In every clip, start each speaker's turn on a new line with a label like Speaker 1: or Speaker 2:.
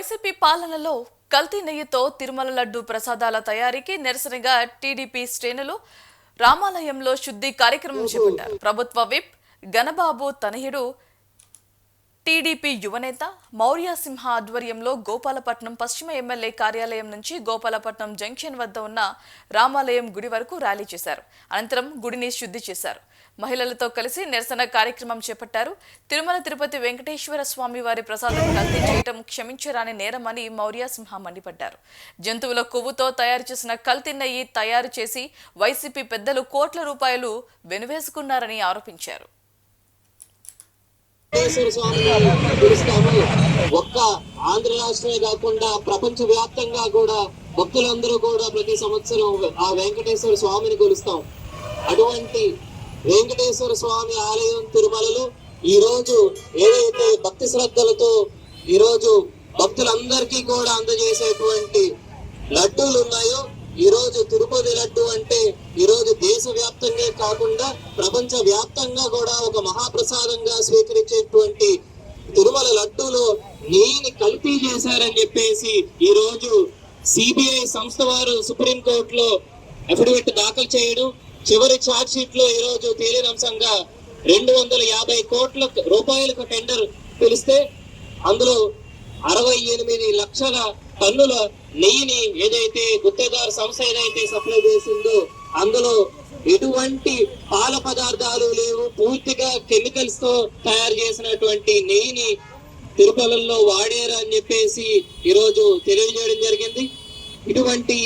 Speaker 1: YCP పాలనలో కల్తీ నెయ్యితో తిరుమల లడ్డు ప్రసాదాల తయారీకి నిరసనగా టీడీపీ శ్రేణులు రామాలయంలో శుద్ధి కార్యక్రమం చేపట్టారు. ప్రభుత్వ విప్ గణబాబు తనయుడు టీడీపీ యువనేత మౌర్య సింహ ఆధ్వర్యంలో గోపాలపట్నం పశ్చిమ ఎమ్మెల్యే కార్యాలయం నుంచి గోపాలపట్నం జంక్షన్ వద్ద ఉన్న రామాలయం గుడి వరకు ర్యాలీ చేశారు. అనంతరం గుడిని శుద్ధి చేశారు. మహిళలతో కలిసి నిరసన కార్యక్రమం చేపట్టారు. తిరుమల తిరుపతి వెంకటేశ్వర స్వామి వారి ప్రసాదం కల్తీ చేయటం క్షమించరాని నేరమని మౌర్య సింహ మండిపడ్డారు. జంతువుల కొవ్వుతో తయారు చేసిన కల్తీ నెయ్యి తయారు చేసి వైసీపీ పెద్దలు కోట్ల రూపాయలు వెనువేసుకున్నారని ఆరోపించారు.
Speaker 2: వెంకటేశ్వర స్వామి పిలుస్తాము. ఒక్క ఆంధ్ర రాష్ట్రమే కాకుండా ప్రపంచ వ్యాప్తంగా కూడా భక్తులందరూ కూడా ప్రతి సంవత్సరం ఆ వెంకటేశ్వర స్వామిని కొలుస్తాం. అటువంటి వెంకటేశ్వర స్వామి ఆలయం తిరుమలలో ఈ రోజు ఏదైతే భక్తి శ్రద్ధలతో ఈరోజు భక్తులందరికీ కూడా అందజేసేటువంటి లడ్డూలు ఉన్నాయో ఈ రోజు తిరుపతి లడ్డు అంటే ఈరోజు దేశ వ్యాప్తంగా కాకుండా ప్రపంచ వ్యాప్తంగా కూడా ఒక మహాప్రసాదంగా స్వీకరించేటువంటి తిరుమల లడ్డూలో నేను కల్తీ చేశారని చెప్పేసి ఈ రోజు సిబిఐ సంస్థ వారు సుప్రీం కోర్టులో అఫిడవిట్ దాఖలు చేయడం చివరి ఛార్జ్ షీట్లో ఈ రోజు తేలిన అంశంగా రెండు వందల యాభై కోట్ల రూపాయలకు టెండర్ పిలిస్తే అందులో అరవై ఎనిమిది లక్షల టన్నుల నెయ్యిని ఏదైతే గుత్తేదారు సంస్థ ఏదైతే సప్లై చేసిందో అందులో ఎటువంటి పాల పదార్థాలు లేవు. పూర్తిగా కెమికల్స్తో తయారు చేసినటువంటి నెయ్యిని తిరుపతిలో వాడారు అని చెప్పేసి ఈరోజు తెలియజేయడం జరిగింది. ఇటువంటి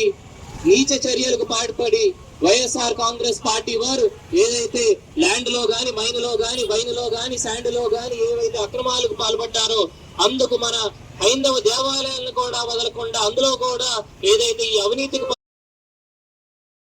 Speaker 2: నీచ చర్యలకు పాటుపడి వైఎస్ఆర్ కాంగ్రెస్ పార్టీ వారు ఏదైతే ల్యాండ్లో గాని మైన్లో గాని వైన్లో గాని శాండ్లో గాని ఏవైతే అక్రమాలకు పాల్పడ్డారో అందుకు మన హైందవ దేవాలయాలను కూడా వదలకుండా అందులో కూడా ఏదైతే ఈ అవినీతికి